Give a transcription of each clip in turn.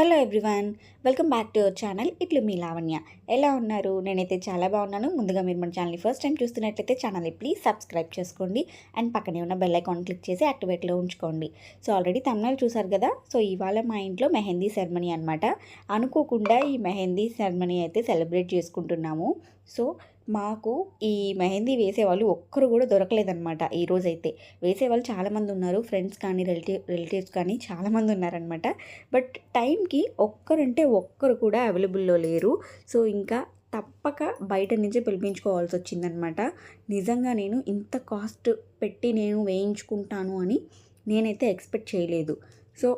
Hello everyone welcome back to our channel ఇట్లు మీ లావణ్య. ఎలా ఉన్నారు? నేనైతే చాలా బాగున్నాను. ముందుగా మీరు మన ఛానల్ని ఫస్ట్ టైం చూస్తున్నట్లయితే ఛానల్ని ప్లీజ్ సబ్స్క్రైబ్ చేసుకోండి అండ్ పక్కనే ఉన్న బెల్ ఐకాన్ క్లిక్ చేసి యాక్టివేట్లో ఉంచుకోండి. సో ఆల్రెడీ తమిళనాడు చూసారు కదా? సో ఇవాళ మా ఇంట్లో మెహందీ సెరమనీ అనమాట అనుకోకుండా ఈ మెహందీ సెరమనీ అయితే సెలబ్రేట్ చేసుకుంటున్నాము. సో మాకు ఈ మెహందీ వేసేవాళ్ళు ఒక్కరు కూడా దొరకలేదన్నమాట ఈ రోజైతే. వేసేవాళ్ళు చాలామంది ఉన్నారు ఫ్రెండ్స్ కానీ రిలేటివ్ రిలేటివ్స్ కానీ చాలామంది ఉన్నారనమాట బట్ టైంకి ఒక్కరంటే ఒక్కరు కూడా అవైలబుల్లో లేరు. సో ఇంకా తప్పక బయట నుంచే పిలిపించుకోవాల్సి వచ్చిందనమాట నిజంగా నేను ఇంత కాస్ట్ పెట్టి నేను వేయించుకుంటాను అని నేనైతే ఎక్స్పెక్ట్ చేయలేదు. సో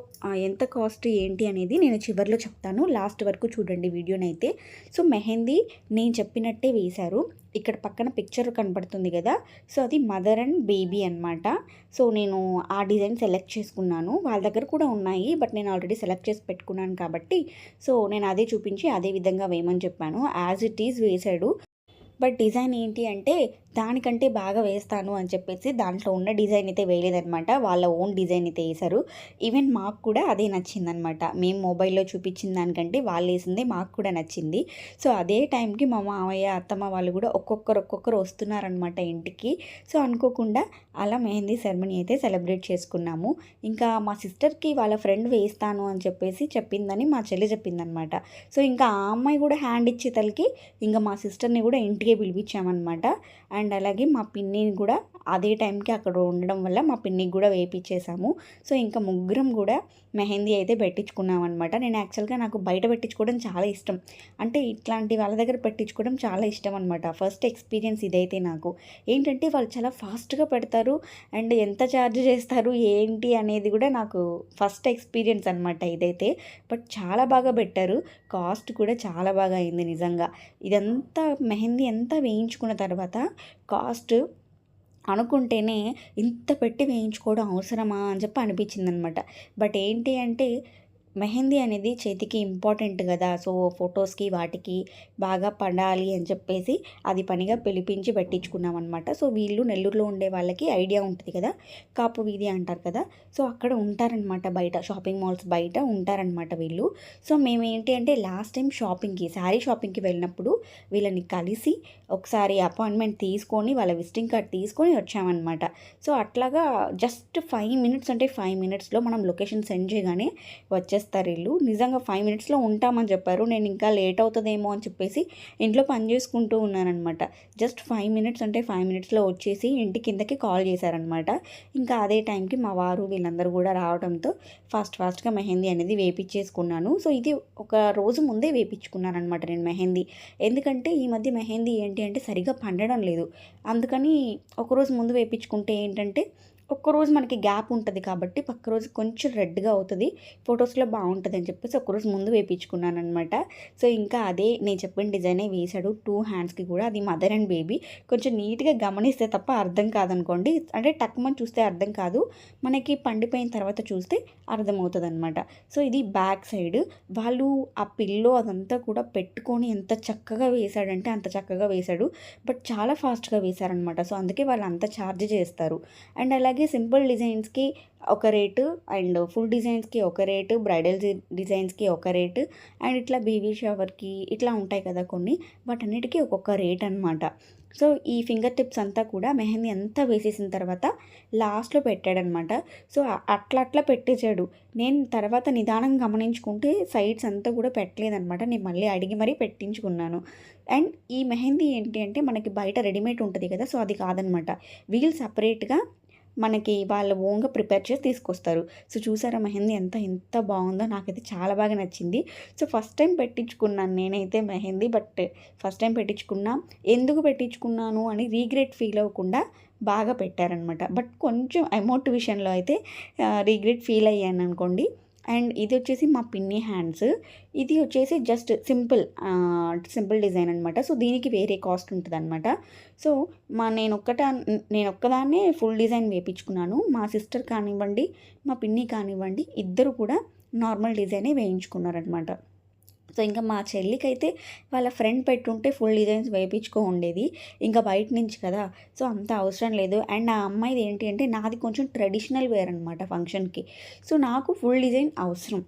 ఎంత కాస్ట్ ఏంటి అనేది నేను చివరిలో చెప్తాను. లాస్ట్ వరకు చూడండి వీడియోనైతే. సో మెహందీ నేను చెప్పినట్టే వేశారు. ఇక్కడ పక్కన పిక్చర్ కనపడుతుంది కదా. సో అది మదర్ అండ్ బేబీ అనమాట సో నేను ఆ డిజైన్ సెలెక్ట్ చేసుకున్నాను. వాళ్ళ దగ్గర కూడా ఉన్నాయి బట్ నేను ఆల్రెడీ సెలెక్ట్ చేసి పెట్టుకున్నాను కాబట్టి. సో నేను అదే చూపించి అదే విధంగా వేయమని చెప్పాను. యాజ్ ఇట్ ఈజ్ వేసాడు బట్ డిజైన్ ఏంటి అంటే దానికంటే బాగా వేస్తాను అని చెప్పేసి దాంట్లో ఉన్న డిజైన్ అయితే వేయలేదనమాట వాళ్ళ ఓన్ డిజైన్ అయితే వేశారు. ఈవెన్ మాకు కూడా అదే నచ్చిందనమాట మేము మొబైల్లో చూపించిన దానికంటే వాళ్ళు వేసిందే మాకు కూడా నచ్చింది. సో అదే టైంకి మా మామయ్య అత్తమ్మ వాళ్ళు కూడా ఒక్కొక్కరు ఒక్కొక్కరు వస్తున్నారనమాట ఇంటికి. సో అనుకోకుండా అలా మెహందీ సెరమనీ అయితే సెలబ్రేట్ చేసుకున్నాము. ఇంకా మా సిస్టర్కి వాళ్ళ ఫ్రెండ్ వేస్తాను అని చెప్పేసి చెప్పిందని మా చెల్లి చెప్పిందనమాట సో ఇంకా ఆ అమ్మాయి కూడా హ్యాండ్ ఇచ్చే తలకి ఇంకా మా సిస్టర్ని కూడా ఇంటికే పిలిపించామన్నమాట. అండ్ అండ్ అలాగే మా పిన్నిని కూడా అదే టైంకి అక్కడ ఉండడం వల్ల మా పిన్నికి కూడా వేపించేసాము సో ఇంకా ముగ్గురం కూడా మెహందీ అయితే పెట్టించుకున్నాం అనమాట నేను యాక్చువల్గా నాకు బయట పెట్టించుకోవడం చాలా ఇష్టం. అంటే ఇట్లాంటి వాళ్ళ దగ్గర పెట్టించుకోవడం చాలా ఇష్టం అనమాట ఫస్ట్ ఎక్స్పీరియన్స్ ఇదైతే నాకు. ఏంటంటే వాళ్ళు చాలా ఫాస్ట్గా పెడతారు అండ్ ఎంత ఛార్జ్ చేస్తారు ఏంటి అనేది కూడా నాకు ఫస్ట్ ఎక్స్పీరియన్స్ అనమాట ఇదైతే. బట్ చాలా బాగా పెట్టారు. కాస్ట్ కూడా చాలా బాగా అయింది నిజంగా. ఇదంతా మెహందీ ఎంత వేయించుకున్న తర్వాత కాస్ట్ అనుకుంటేనే ఇంత పెట్టి వేయించుకోవడం అవసరమా అని చెప్పి అనిపించింది అనమాట బట్ ఏంటి అంటే మెహందీ అనేది చేతికి ఇంపార్టెంట్ కదా. సో ఫొటోస్కి వాటికి బాగా పడాలి అని చెప్పేసి అది పనిగా పిలిపించి పెట్టించుకున్నాం అనమాట సో వీళ్ళు నెల్లూరులో ఉండే వాళ్ళకి ఐడియా ఉంటుంది కదా. కాపు వీధి అంటారు కదా. సో అక్కడ ఉంటారనమాట బయట. షాపింగ్ మాల్స్ బయట ఉంటారనమాట వీళ్ళు. సో మేము ఏంటి అంటే లాస్ట్ టైం షాపింగ్కి శారీ షాపింగ్కి వెళ్ళినప్పుడు వీళ్ళని కలిసి ఒకసారి అపాయింట్మెంట్ తీసుకొని వాళ్ళ విజిటింగ్ కార్డ్ తీసుకొని వచ్చామన్నమాట. సో అట్లాగా జస్ట్ ఫైవ్ మినిట్స్ అంటే ఫైవ్ మినిట్స్లో మనం లొకేషన్ సెండ్ చేయగానే వచ్చేసి. చేస్తారు ఇల్లు నిజంగా ఫైవ్ మినిట్స్లో ఉంటామని చెప్పారు. నేను ఇంకా లేట్ అవుతుందేమో అని చెప్పేసి ఇంట్లో పని చేసుకుంటూ ఉన్నానమాట జస్ట్ ఫైవ్ మినిట్స్ అంటే ఫైవ్ మినిట్స్లో వచ్చేసి ఇంటి కిందకి కాల్ చేశారనమాట ఇంకా అదే టైంకి మా వారు వీళ్ళందరూ కూడా రావడంతో ఫాస్ట్ ఫాస్ట్గా మెహందీ అనేది వేపించేసుకున్నాను సో ఇది ఒక రోజు ముందే వేపించుకున్నాను అనమాట నేను మెహందీ. ఎందుకంటే ఈ మధ్య మెహందీ ఏంటి అంటే సరిగ్గా పండడం లేదు. అందుకని ఒకరోజు ముందు వేపించుకుంటే ఏంటంటే ఒక్కరోజు మనకి గ్యాప్ ఉంటుంది కాబట్టి పక్క రోజు కొంచెం రెడ్గా అవుతుంది. ఫొటోస్లో బాగుంటుంది అని చెప్పేసి ఒక్కరోజు ముందు వేయించుకున్నాను అనమాట సో ఇంకా అదే నేను చెప్పిన డిజైనే వేశాడు. టూ హ్యాండ్స్కి కూడా అది మదర్ అండ్ బేబీ. కొంచెం నీట్గా గమనిస్తే తప్ప అర్థం కాదనుకోండి. అంటే టక్మని చూస్తే అర్థం కాదు. మనకి పండిపోయిన తర్వాత చూస్తే అర్థమవుతుంది అనమాట సో ఇది బ్యాక్ సైడ్. వాళ్ళు ఆ పిల్లో అదంతా కూడా పెట్టుకొని ఎంత చక్కగా వేశాడంటే అంత చక్కగా వేశాడు. బట్ చాలా ఫాస్ట్గా వేశారనమాట సో అందుకే వాళ్ళు అంత ఛార్జ్ చేస్తారు. అండ్ అలాగే అలాగే సింపుల్ డిజైన్స్కి ఒక రేటు అండ్ ఫుల్ డిజైన్స్కి ఒక రేటు బ్రైడల్ డిజైన్స్కి ఒక రేటు అండ్ ఇట్లా బేబీ షవర్కి ఇట్లా ఉంటాయి కదా కొన్ని వాటన్నిటికీ ఒక్కొక్క రేట్ అనమాట సో ఈ ఫింగర్ టిప్స్ అంతా కూడా మెహందీ అంతా వేసేసిన తర్వాత లాస్ట్లో పెట్టాడనమాట సో అట్లా అట్లా పెట్టేశాడు. నేను తర్వాత నిదానం గమనించుకుంటే సైడ్స్ అంతా కూడా పెట్టలేదనమాట నేను మళ్ళీ అడిగి మరీ పెట్టించుకున్నాను. అండ్ ఈ మెహందీ ఏంటి అంటే మనకి బయట రెడీమేడ్ ఉంటుంది కదా సో అది కాదనమాట వీల్ సపరేట్గా మనకి వాళ్ళ ఓన్గా ప్రిపేర్ చేసి తీసుకొస్తారు. సో చూసారా మెహందీ ఎంత ఎంత బాగుందో? నాకైతే చాలా బాగా నచ్చింది. సో ఫస్ట్ టైం పెట్టించుకున్నాను నేనైతే మెహందీ బట్ ఫస్ట్ టైం పెట్టించుకున్నా. ఎందుకు పెట్టించుకున్నాను అని రీగ్రెట్ ఫీల్ అవ్వకుండా బాగా పెట్టారనమాట బట్ కొంచెం అమౌంట్ విషయంలో అయితే రీగ్రెట్ ఫీల్ అయ్యాను అనుకోండి. అండ్ ఇది వచ్చేసి మా పిన్ని హ్యాండ్స్. ఇది వచ్చేసి జస్ట్ సింపుల్ సింపుల్ డిజైన్ అనమాట సో దీనికి వేరే కాస్ట్ ఉంటుంది అనమాట సో మా నేను ఒక్కట నేను ఒక్కదాన్నే ఫుల్ డిజైన్ వేయించుకున్నాను మా సిస్టర్ కానివ్వండి మా పిన్ని కానివ్వండి ఇద్దరు కూడా నార్మల్ డిజైనే వేయించుకున్నారనమాట సో ఇంకా మా చెల్లికైతే వాళ్ళ ఫ్రెండ్ పెట్టుంటే ఫుల్ డిజైన్స్ వేయించుకో ఉండేది. ఇంకా బయట నుంచి కదా. సో అంత అవసరం లేదు. అండ్ నా అమ్మాయిది ఏంటి అంటే నాది కొంచెం ట్రెడిషనల్ వేర్ అనమాట ఫంక్షన్కి. సో నాకు ఫుల్ డిజైన్ అవసరం.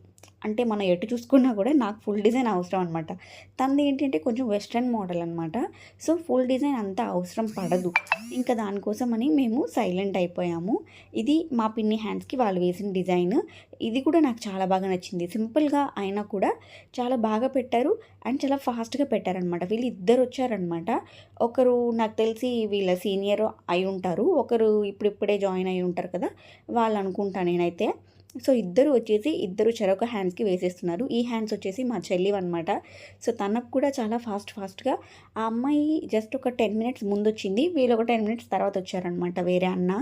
అంటే మనం ఎటు చూసుకున్నా కూడా నాకు ఫుల్ డిజైన్ అవసరం అనమాట తనది ఏంటంటే కొంచెం వెస్ట్రన్ మోడల్ అనమాట సో ఫుల్ డిజైన్ అంత అవసరం పడదు. ఇంకా దానికోసం అని మేము సైలెంట్ అయిపోయాము. ఇది మా పిన్ని హ్యాండ్స్కి వాళ్ళు వేసిన డిజైన్ ఇది కూడా నాకు చాలా బాగా నచ్చింది. సింపుల్గా అయినా కూడా చాలా బాగా పెట్టారు అండ్ చాలా ఫాస్ట్గా పెట్టారనమాట వీళ్ళు ఇద్దరు వచ్చారనమాట ఒకరు నాకు తెలిసి వీళ్ళ సీనియర్ అయి ఉంటారు. ఒకరు ఇప్పుడిప్పుడే జాయిన్ అయి ఉంటారు కదా. వాళ్ళు అనుకుంటా నేనైతే. సో ఇద్దరు వచ్చేసి ఇద్దరు చెరొక హ్యాండ్స్కి వేసేస్తున్నారు. ఈ హ్యాండ్స్ వచ్చేసి మా చెల్లి అనమాట సో తనకు కూడా చాలా ఫాస్ట్ ఫాస్ట్గా ఆ అమ్మాయి జస్ట్ ఒక టెన్ మినిట్స్ ముందు వచ్చింది వీళ్ళు ఒక టెన్ మినిట్స్ తర్వాత వచ్చారనమాట వేరే అన్న.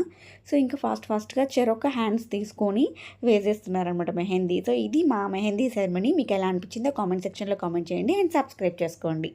సో ఇంకా ఫాస్ట్ ఫాస్ట్గా చెరొక హ్యాండ్స్ తీసుకొని వేసేస్తున్నారనమాట మెహందీ. సో ఇది మా మెహందీ సెరమనీ మీకు ఎలా అనిపించిందో కామెంట్ సెక్షన్లో కామెంట్ చేయండి అండ్ సబ్స్క్రైబ్ చేసుకోండి.